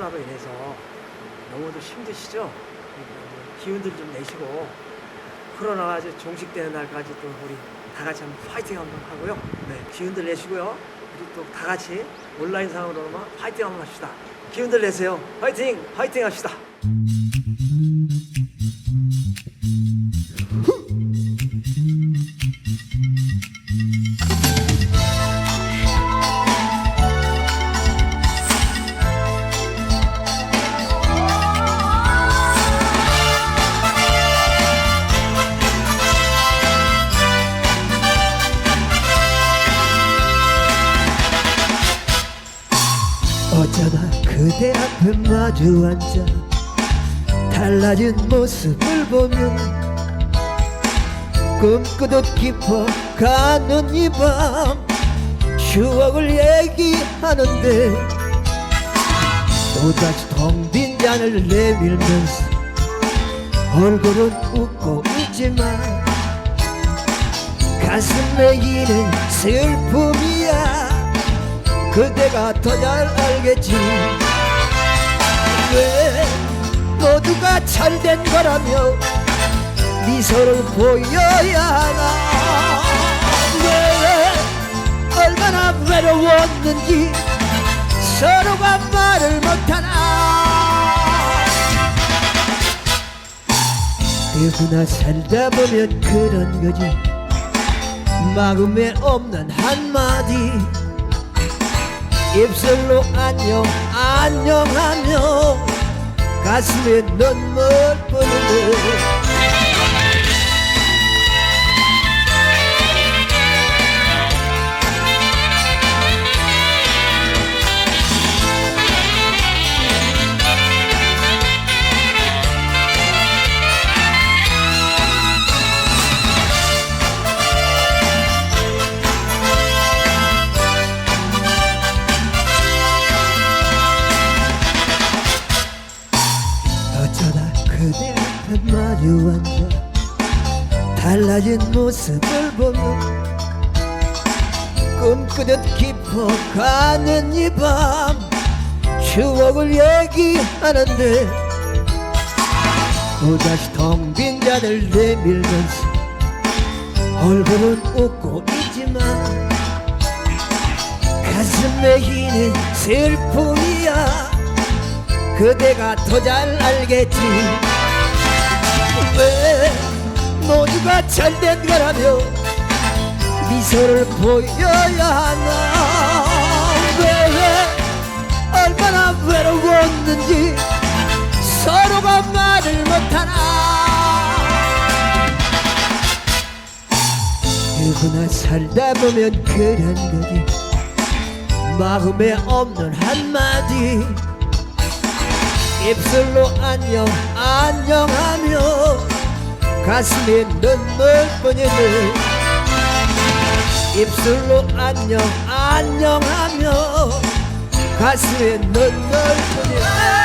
코로나로 인해서 너무도 힘드시죠? 기운들 좀 내시고 코로나가 이제 종식되는 날까지 또 우리 다 같이 한번 파이팅 한번 하고요. 네, 기운들 내시고요. 우리 또다 같이 온라인 상으로만 파이팅 한번 합시다. 기운들 내세요. 파이팅! 파이팅 합시다. 그대 앞에 마주 앉아 달라진 모습을 보면 꿈꾸듯 깊어가는 이 밤 추억을 얘기하는데 또다시 텅 빈 잔을 내밀면서 얼굴은 웃고 있지만 가슴에 이는 슬픔이야. 그대가 더 잘 알겠지 왜 모두가 잘된 거라며 미소를 보여야 하나? 왜 얼마나 외로웠는지 서로가 말을 못하나? 누구나 살다 보면 그런 거지. 마음에 없는 한마디. 입술로 안녕 안녕하며 가슴에 눈물 뿌리네 달라진 모습을 보며 꿈꾸듯 깊어가는 이 밤 추억을 얘기하는데 또다시 텅 빈 잔을 내밀면서 얼굴은 웃고 있지만 가슴에 희는 슬픔이야. 그대가 더 잘 알겠지 잘된 거라며 미소를 보여야 하나? 왜 얼마나 외로웠는지 서로가 말을 못하나? 누구나 살다 보면 그런 거지. 마음에 없는 한마디. 입술로 안녕 안녕하며 가슴에 눈물뿐이네 입술로 안녕 안녕하며 가슴에 눈물뿐이네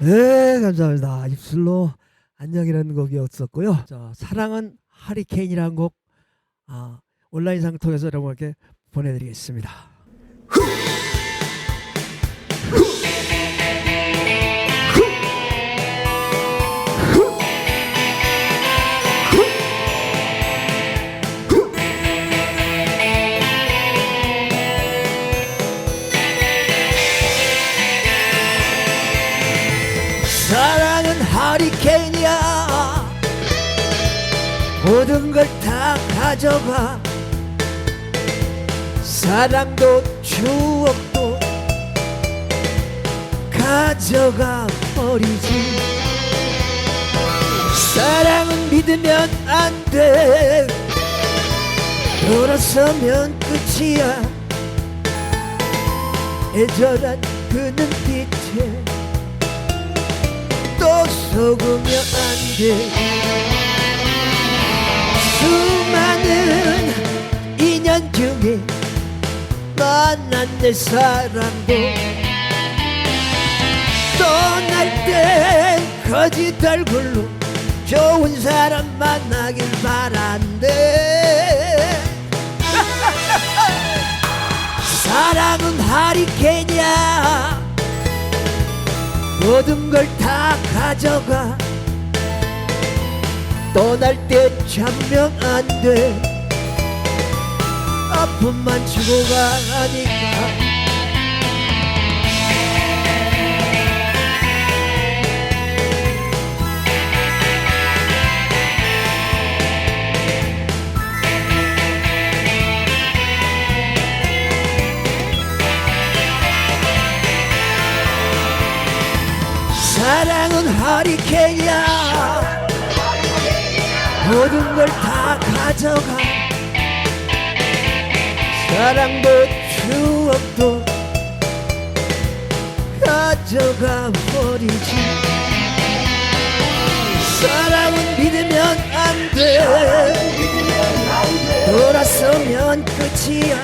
네 감사합니다. 입술로 안녕이라는 곡이었었고요. 자, 사랑은 하리케인이라는 곡. 아, 온라인상 통해서 여러분께 보내드리겠습니다. 사랑은 하리케인이야 모든 걸 다 가져가 사랑도 추억도 가져가 버리지. 사랑은 믿으면 안 돼. 돌아서면 끝이야. 애절한 그 눈빛에 또 속으면 안 돼. 수많은 인연 중에 만난 내 사랑도 떠날 땐 거짓 얼굴로 좋은 사람 만나길 바란대. 사랑은 하리케인이야 모든 걸 다 가져가. 떠날 때 참면 안돼 아픔만 주고 가니까. 사랑은 하리케인이야. 모든 걸 다 가져가 사랑도 추억도 가져가 버리지. 사랑은 믿으면 안 돼. 돌아서면 끝이야.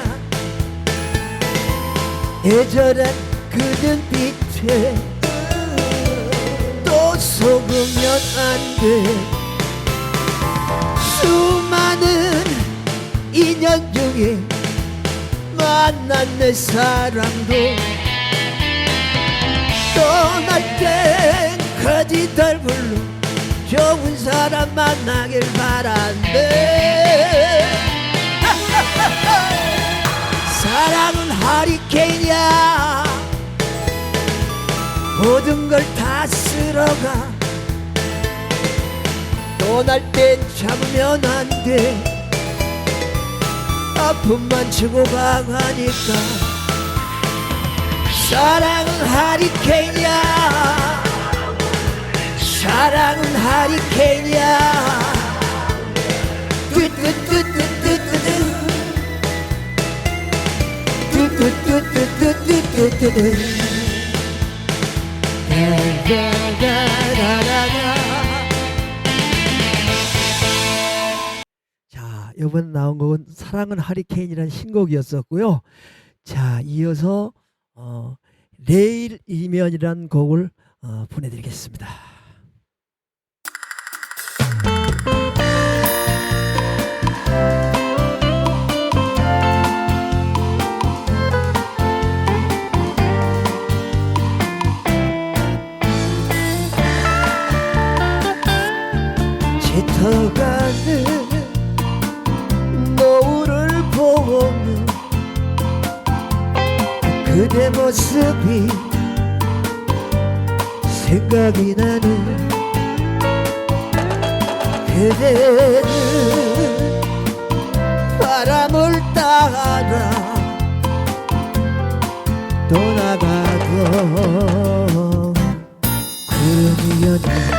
애절한 그 눈빛에 또 속으면 안돼. 수많은 인연 중에 만난 내 사랑도 떠날 땐까지 덜 불러 좋은 사람 만나길 바란대. 사랑은 하리케인이야. 모든 걸 다 쓸어가. 떠날 땐 참으면 안돼 아픔만 주고 가니까 사랑은 하리케인이야 사랑은 하리케인이야 뚜뚜뚜뚜뚜뚜뚜 뚜뚜뚜뚜뚜뚜뚜뚜 이번 나온 곡은 사랑은 하리케인이라는 신곡이었었고요. 자, 이어서 어, 레일 이면이라는 곡을 어, 보내드리겠습니다. 그대 모습이 생각이 나는 그대는 바람을 따라 떠나가고 그러면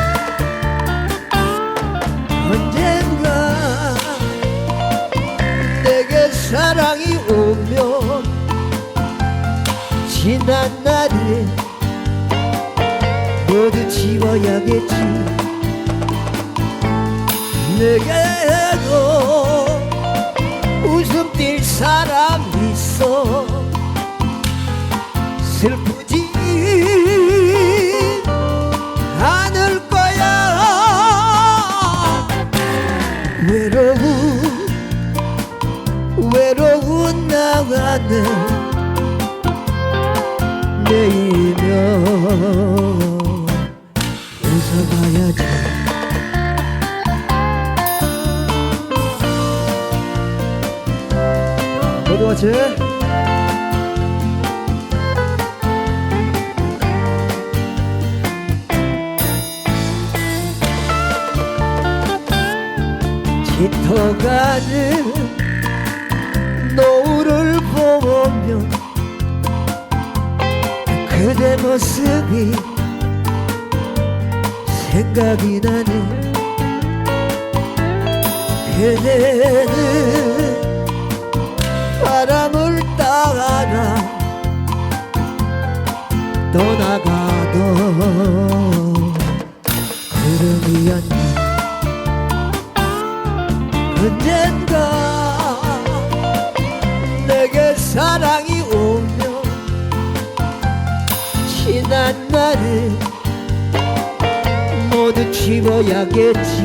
지워야겠지. 내게도 웃음 띌 사람 있어. 슬프지 않을 거야. 외로운 외로운 나가는 짙어가는 노을을 보면 그대 모습이 생각이 나는 그대는 바람을 따라 떠나가도 구름이 안 언젠가 내게 사랑이 오면 지난 날을 모두 지 뒤집어야겠지.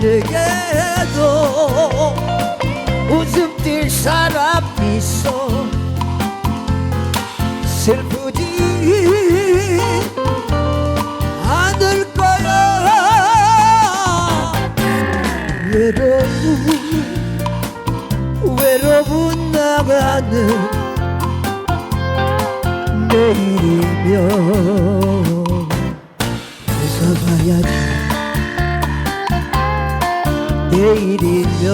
내게도 웃음 띌 사람 있어. 슬프지 나가는 내일이면 웃어봐야지. 내일이면